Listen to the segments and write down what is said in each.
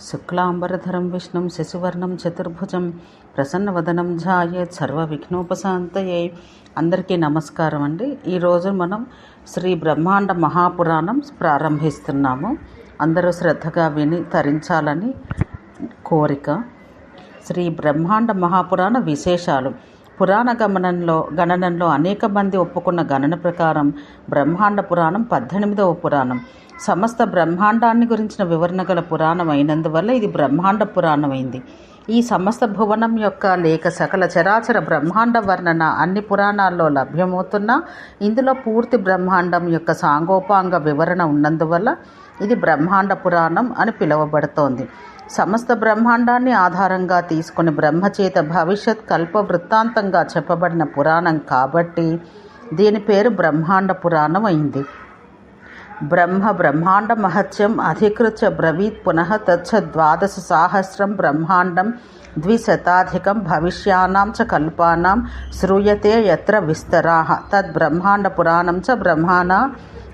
శుక్లాంబరధరం విష్ణుం శశివర్ణం చతుర్భుజం ప్రసన్నవదనం ఝాయేత్ సర్వ విఘ్నోపశాంతయే అందరికీ నమస్కారం అండి. ఈరోజు మనం శ్రీ బ్రహ్మాండ మహాపురాణం ప్రారంభిస్తున్నాము. అందరూ శ్రద్ధగా విని తరించాలని కోరిక. శ్రీ బ్రహ్మాండ మహాపురాణ విశేషాలు. పురాణ గమనంలో గణనంలో అనేక మంది ఒప్పుకున్న గణన ప్రకారం బ్రహ్మాండ పురాణం పద్దెనిమిదవ పురాణం. సమస్త బ్రహ్మాండాన్ని గురించిన వివరణ గల పురాణం అయినందువల్ల ఇది బ్రహ్మాండ పురాణం అయింది ఈ సమస్త భువనం యొక్క లేక సకల చరాచర బ్రహ్మాండ వర్ణన అన్ని పురాణాల్లో లభ్యమవుతున్నా. ఇందులో పూర్తి బ్రహ్మాండం యొక్క సాంగోపాంగ వివరణ ఉన్నందువల్ల ఇది బ్రహ్మాండ పురాణం అని పిలువబడుతోంది. సమస్త బ్రహ్మాండాన్ని ఆధారంగా తీసుకుని బ్రహ్మచేత భవిష్యత్ కల్ప వృత్తాంతంగా చెప్పబడిన పురాణం కాబట్టి దీని పేరు బ్రహ్మాండ పురాణం అయింది. బ్రహ్మ బ్రహ్మాండ మహత్యం అధికృత్య బ్రవీత్ పునః తచ్చ ద్వాదశ సాహస్రం బ్రహ్మాండం ద్విశతాధికం భవిష్యానాం చ కల్పానాం శ్రూయతే ఎత్ర విస్తరాः. తద్బ్రహ్మాండ పురాణం చ బ్రహ్మాణ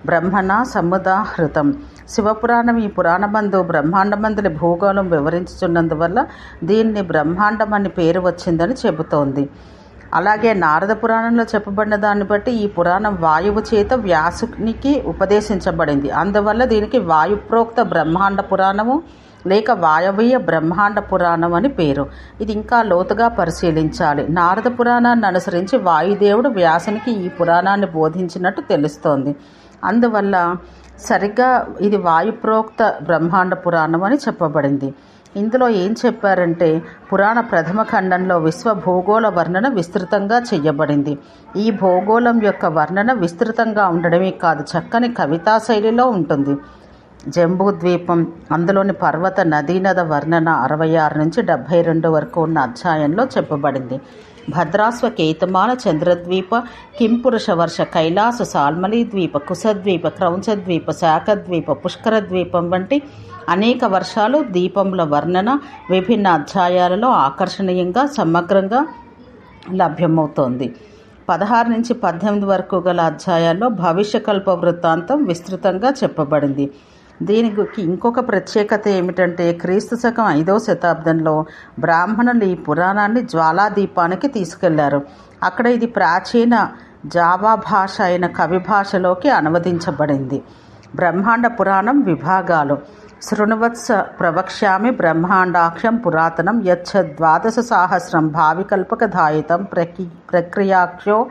బ్రహ్మణ సముదాహృతం. శివపురాణం ఈ పురాణమందు బ్రహ్మాండమందుని భూగోళం వివరించుచున్నందువల్ల దీన్ని బ్రహ్మాండం అని పేరు వచ్చిందని చెబుతోంది. అలాగే నారద పురాణంలో చెప్పబడిన దాన్ని బట్టి ఈ పురాణం వాయువు చేత వ్యాసునికి ఉపదేశించబడింది. అందువల్ల దీనికి వాయుప్రోక్త బ్రహ్మాండ పురాణము లేక వాయవీయ బ్రహ్మాండ పురాణం అని పేరు. ఇది ఇంకా లోతుగా పరిశీలించాలి. నారద పురాణాన్ని అనుసరించి వాయుదేవుడు వ్యాసునికి ఈ పురాణాన్ని బోధించినట్టు తెలుస్తోంది. అందువల్ల సరిగ్గా ఇది వాయుప్రోక్త బ్రహ్మాండ పురాణం అని చెప్పబడింది. ఇందులో ఏం చెప్పారంటే పురాణ ప్రథమ ఖండంలో విశ్వ భూగోళ వర్ణన విస్తృతంగా చేయబడింది ఈ భూగోళం యొక్క వర్ణన విస్తృతంగా ఉండడమే కాదు చక్కని కవితా శైలిలో ఉంటుంది. జంబూ ద్వీపం అందులోని పర్వత నదీనద వర్ణన అరవై ఆరు నుంచి డెబ్భై రెండు వరకు ఉన్న అధ్యాయంలో చెప్పబడింది. భద్రాస్వ కేతమాల చంద్రద్వీప కింపురుష వర్ష కైలాస సాల్మలి ద్వీప కుశద్వీప క్రౌంచద్వీప శాఖద్వీప పుష్కర ద్వీపం వంటి అనేక వర్షాలు దీపముల వర్ణన విభిన్న అధ్యాయాలలో ఆకర్షణీయంగా సమగ్రంగా లభ్యమవుతోంది. పదహారు నుంచి పద్దెనిమిది వరకు గల అధ్యాయాల్లో భవిష్యకల్ప వృత్తాంతం విస్తృతంగా చెప్పబడింది. దీనికి ఇంకొక ప్రత్యేకత ఏమిటంటే క్రీస్తు శకం ఐదవ శతాబ్దంలో బ్రాహ్మణులు ఈ పురాణాన్ని జ్వాలాదీపానికి తీసుకెళ్ళారు. అక్కడ ఇది ప్రాచీన జావా భాష అయిన కవి భాషలోకి అనువదించబడింది. బ్రహ్మాండ పురాణం విభాగాలు. శృణువత్స ప్రవక్ష్యామి బ్రహ్మాండాక్షం పురాతనం యచ్చ ద్వాదశ సాహస్రం భావికల్పకధాయితం ప్రకి ప్రక్రియాక్షో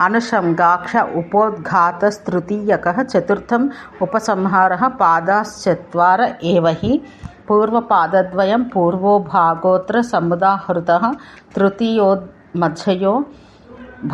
అనుషంగాక్ష ఉపోద్ఘాతస్తృతీయక చతుర్థం ఉపసంహార పాదాశ్చత్వార ఏవహి పూర్వపాదద్వయం పూర్వో భాగోత్ర సముదాహృత తృతీయోమధ్యయో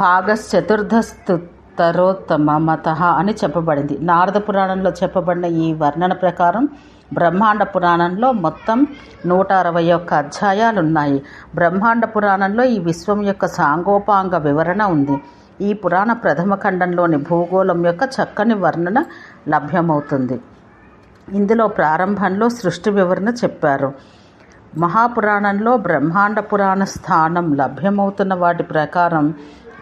భాగశ్చతుర్థస్తుతరోత్తమత అని చెప్పబడింది. నారద పురాణంలో చెప్పబడిన ఈ వర్ణన ప్రకారం బ్రహ్మాండ పురాణంలో మొత్తం నూట అరవై ఒక్క అధ్యాయాలు ఉన్నాయి బ్రహ్మాండ పురాణంలో ఈ విశ్వం యొక్క సాంగోపాంగ వివరణ ఉంది. ఈ పురాణ ప్రథమ ఖండంలోని భూగోళం యొక్క చక్కని వర్ణన లభ్యమవుతుంది. ఇందులో ప్రారంభంలో సృష్టి వివరణ చెప్పారు. మహాపురాణంలో బ్రహ్మాండ పురాణ స్థానం లభ్యమవుతున్న వాటి ప్రకారం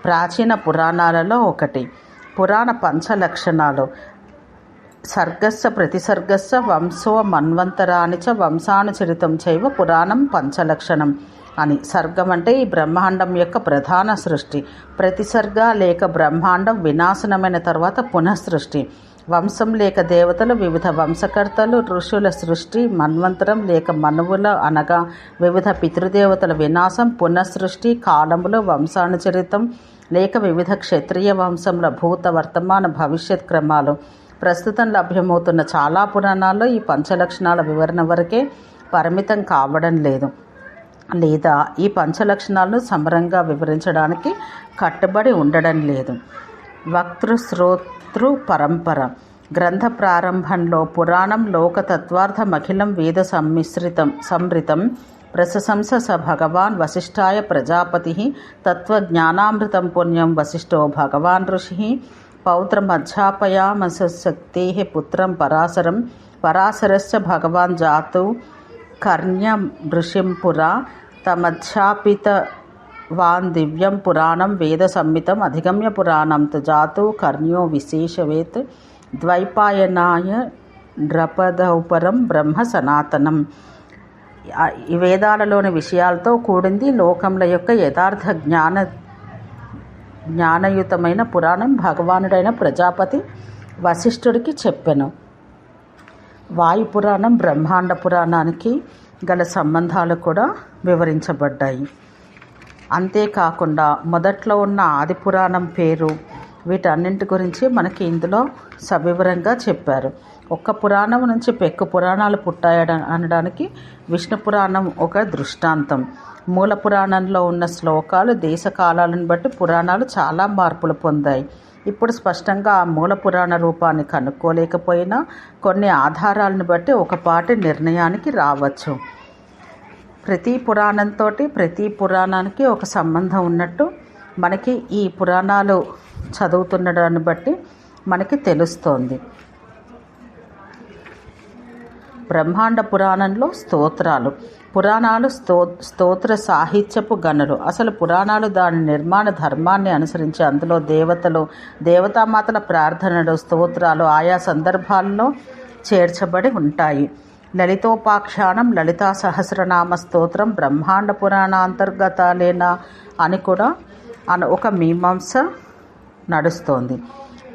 ప్రాచీన పురాణాలలో ఒకటి. పురాణ పంచలక్షణాలు సర్గస్స ప్రతిసర్గస్స వంశో మన్వంతరాని చ వంశానుచరితం చైవ పురాణం పంచలక్షణం అని. సర్గం అంటే ఈ బ్రహ్మాండం యొక్క ప్రధాన సృష్టి. ప్రతిసర్గ లేక బ్రహ్మాండం వినాశనమైన తర్వాత పునఃసృష్టి. వంశం లేక దేవతలు వివిధ వంశకర్తలు ఋషుల సృష్టి మన్వంతరం లేక మనువుల అనగా వివిధ పితృదేవతల వినాశం పునఃసృష్టి కాలములో వంశానుచరితం లేక వివిధ క్షత్రియ వంశంలో భూత వర్తమాన భవిష్యత్ క్రమాలు. ప్రస్తుతం లభ్యమవుతున్న చాలా పురాణాల్లో ఈ పంచలక్షణాల వివరణ వరకే పరిమితం కావడం లేదు. లేదా ఈ పంచలక్షణాలను సమరంగా వివరించడానికి కట్టుబడి ఉండడం లేదు. వక్తృశ్రోతృ పరంపర. గ్రంథ ప్రారంభంలో పురాణం లోకతత్వార్థమఖిలం వేద సమ్మిశ్రితం సమృతం ప్రశంస స భగవాన్ వశిష్ఠాయ ప్రజాపతి తత్వజ్ఞానామృతం పుణ్యం వశిష్ఠో భగవాన్ ఋషి. పౌత్రమధ్యాపయామశక్తే పుత్రం పరాశరం పరాశరశ్చ భగవాన్ జాతు కర్ణ్యం ఋషింపురా తమధ్యాపిత వాన్ దివ్యం పురాణం వేద సంహితం అధిగమ్య పురాణం తు జాతు కర్ణ్యో విశేషవేత్ ద్వైపాయనాయ నృపదౌపరం బ్రహ్మ సనాతనం ఈ వేదాలలోని విషయాలతో కూడింది లోకముల యొక్క యథార్థ జ్ఞాన జ్ఞానయుతమైన పురాణం భగవానుడైన ప్రజాపతి వశిష్ఠుడికి చెప్పెను. వాయు పురాణం బ్రహ్మాండ పురాణానికి గల సంబంధాలు కూడా వివరించబడ్డాయి. అంతేకాకుండా మొదట్లో ఉన్న ఆది పురాణం పేరు వీటన్నింటి గురించి మనకి ఇందులో సవివరంగా చెప్పారు. ఒక్క పురాణం నుంచి పెక్కు పురాణాలు పుట్టాయడ అనడానికి విష్ణు పురాణం ఒక దృష్టాంతం. మూల పురాణంలో ఉన్న శ్లోకాలు దేశ కాలాలను బట్టి పురాణాలు చాలా మార్పులు పొందాయి. ఇప్పుడు స్పష్టంగా ఆ మూల పురాణ రూపాన్ని కనుక్కోలేకపోయినా కొన్ని ఆధారాలను బట్టి ఒక పాటి నిర్ణయానికి రావచ్చు. ప్రతి పురాణంతో ప్రతి పురాణానికి ఒక సంబంధం ఉన్నట్టు మనకి ఈ పురాణాలు చదువుతుండడాన్ని బట్టి మనకి తెలుస్తోంది. బ్రహ్మాండ పురాణంలో స్తోత్రాలు. పురాణాలు స్తో స్తోత్ర సాహిత్యపు గనులు. అసలు పురాణాలు దాని నిర్మాణ ధర్మాన్ని అనుసరించి అందులో దేవతలు దేవతామాతల ప్రార్థనలు స్తోత్రాలు ఆయా సందర్భాల్లో చేర్చబడి ఉంటాయి. లలితోపాఖ్యానం లలితా సహస్రనామ స్తోత్రం బ్రహ్మాండ పురాణాంతర్గతాలేనా అని కూడా అన ఒక మీమాంస నడుస్తోంది.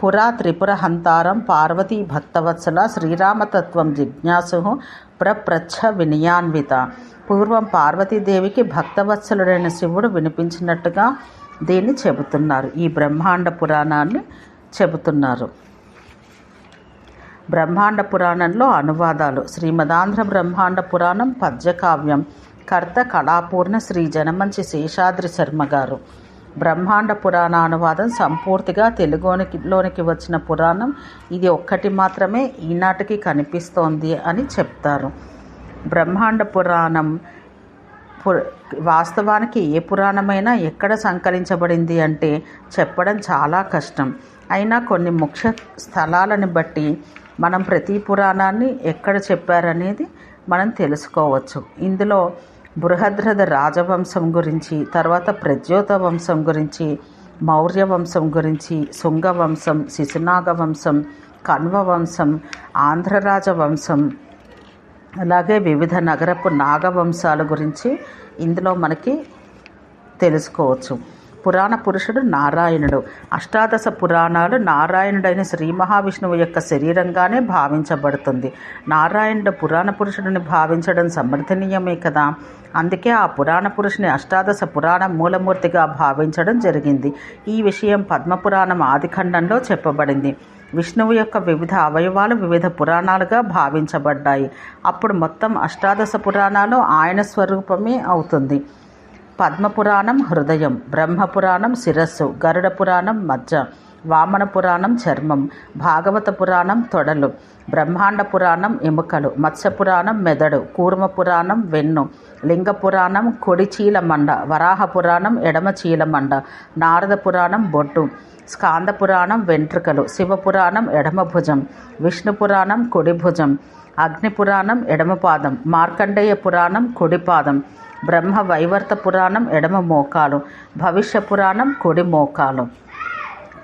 పురా త్రిపుర హంతారం పార్వతీ భక్తవత్సల శ్రీరామతత్వం జిజ్ఞాసు ప్రప్రచ్ఛ వినయాన్విత పూర్వం పార్వతీదేవికి భక్తవత్సలుడైన శివుడు వినిపించినట్టుగా దీన్ని చెబుతున్నారు. ఈ బ్రహ్మాండ పురాణాన్ని చెబుతున్నారు. బ్రహ్మాండ పురాణంలో అనువాదాలు. శ్రీమదాంధ్ర బ్రహ్మాండ పురాణం పద్యకావ్యం. కర్త కళాపూర్ణ శ్రీ జనమంచి శేషాద్రి శర్మ గారు. బ్రహ్మాండ పురాణ అనువాదం సంపూర్తిగా తెలుగులోనికి వచ్చిన పురాణం. ఇది ఒక్కటి మాత్రమే ఈనాటికి కనిపిస్తోంది అని చెప్తారు. బ్రహ్మాండ పురాణం వాస్తవానికి ఏ పురాణమైనా ఎక్కడ సంకలించబడింది అంటే చెప్పడం చాలా కష్టం. అయినా కొన్ని ముఖ్య స్థలాలను బట్టి మనం ప్రతి పురాణాన్ని ఎక్కడ చెప్పారనేది మనం తెలుసుకోవచ్చు. ఇందులో బృహద్రథ రాజవంశం గురించి తర్వాత ప్రజ్యోత వంశం గురించి మౌర్య వంశం గురించి శుంగవంశం శిశునాగ వంశం కన్వ వంశం ఆంధ్రరాజ వంశం అలాగే వివిధ నగరపు నాగవంశాల గురించి ఇందులో మనకి తెలుసుకోవచ్చు. పురాణ పురుషుడు నారాయణుడు. అష్టాదశ పురాణాలు నారాయణుడైన శ్రీ మహావిష్ణువు యొక్క శరీరంగానే భావించబడుతుంది. నారాయణుడు పురాణ పురుషుడిని భావించడం సమర్థనీయమే కదా? అందుకే ఆ పురాణ పురుషుని అష్టాదశ పురాణ మూలమూర్తిగా భావించడం జరిగింది. ఈ విషయం పద్మపురాణం ఆదిఖండంలో చెప్పబడింది. విష్ణువు యొక్క వివిధ అవయవాలు వివిధ పురాణాలుగా భావించబడ్డాయి. అప్పుడు మొత్తం అష్టాదశ పురాణాలు ఆయన స్వరూపమే అవుతుంది. పద్మపురాణం హృదయం బ్రహ్మపురాణం శిరస్సు గరుడ పురాణం మజ్జ వామన పురాణం చర్మం భాగవత పురాణం తొడలు బ్రహ్మాండ పురాణం ఎముకలు మత్స్యపురాణం మెదడు కూర్మ పురాణం వెన్ను లింగ పురాణం కొడి చీలమండ వరాహ పురాణం ఎడమ చీలమండ నారద పురాణం బొట్టు స్కాంద పురాణం వెంట్రుకలు శివపురాణం ఎడమ భుజం విష్ణు పురాణం కుడి భుజం అగ్ని మార్కండేయ పురాణం కుడిపాదం బ్రహ్మ వైవర్త పురాణం ఎడమ మోకాలు భవిష్య పురాణం కుడి మోకాలు.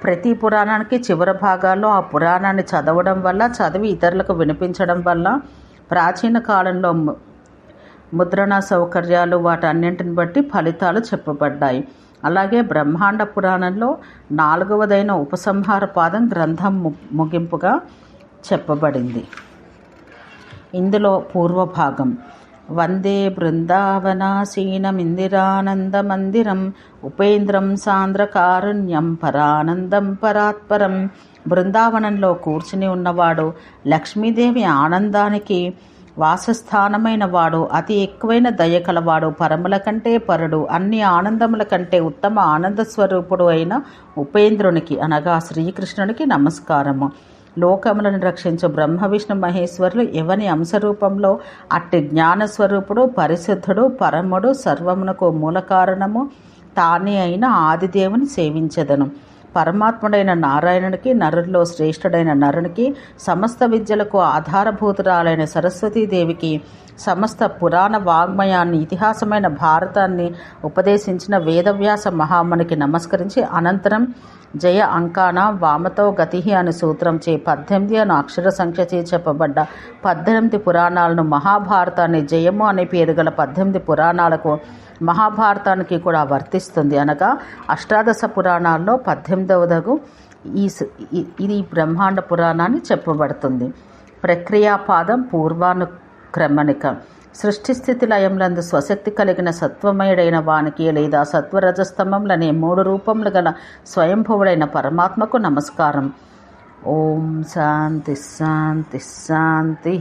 ప్రతి పురాణానికి చివరి భాగాల్లో ఆ పురాణాన్ని చదవడం వల్ల చదివి ఇతరులకు వినిపించడం వల్ల ప్రాచీన కాలంలో ముద్రణ సౌకర్యాలు వాటన్నింటిని బట్టి ఫలితాలు చెప్పబడ్డాయి. అలాగే బ్రహ్మాండ పురాణంలో నాలుగవదైన ఉపసంహార పాదం గ్రంథం ముగింపుగా చెప్పబడింది. ఇందులో పూర్వభాగం. వందే బృందావనాసీనమిందిరానందమందిరం ఉపేంద్రం సాంద్రకారుణ్యం పరానందం పరాత్పరం. బృందావనంలో కూర్చుని ఉన్నవాడు లక్ష్మీదేవి ఆనందానికి వాసస్థానమైన వాడు అతి ఎక్కువైన దయ కలవాడు పరముల కంటే పరుడు అన్ని ఆనందముల కంటే ఉత్తమ ఆనంద స్వరూపుడు అయిన ఉపేంద్రునికి అనగా శ్రీకృష్ణునికి నమస్కారము. లోకములను రక్షించు బ్రహ్మ విష్ణు మహేశ్వరులు ఎవని అంశరూపంలో? అట్టి జ్ఞానస్వరూపుడు పరిశుద్ధుడు పరముడు సర్వమునకు మూల కారణము తానే అయిన ఆదిదేవుని సేవించదను. పరమాత్ముడైన నారాయణునికి నరుల్లో శ్రేష్ఠుడైన నరునికి సమస్త విద్యలకు ఆధారభూతురాలైన సరస్వతీదేవికి సమస్త పురాణ వాగ్మయాన్ని ఇతిహాసమైన భారతాన్ని ఉపదేశించిన వేదవ్యాస మహామునికి నమస్కరించి అనంతరం జయ అంకాన వామతో గతి సూత్రం సూత్రంచే పద్దెనిమిది అను అక్షర సంఖ్యచే చెప్పబడ్డ పద్దెనిమిది పురాణాలను మహాభారతాన్ని జయము అనే పేరు గల పద్దెనిమిది పురాణాలకు మహాభారతానికి కూడా వర్తిస్తుంది అనగా అష్టాదశ పురాణాల్లో పద్దెనిమిదవదగు ఈ ఇది బ్రహ్మాండ పురాణాన్ని చెప్పబడుతుంది. ప్రక్రియాపాదం పూర్వానుక్రమణిక. సృష్టి స్థితి లయములందు స్వశక్తి కలిగిన సత్వమయుడైన వానికి లేదా సత్వరజస్తమములనే మూడు రూపములు గల స్వయంభువుడైన పరమాత్మకు నమస్కారం. ఓం శాంతి శాంతి శాంతి.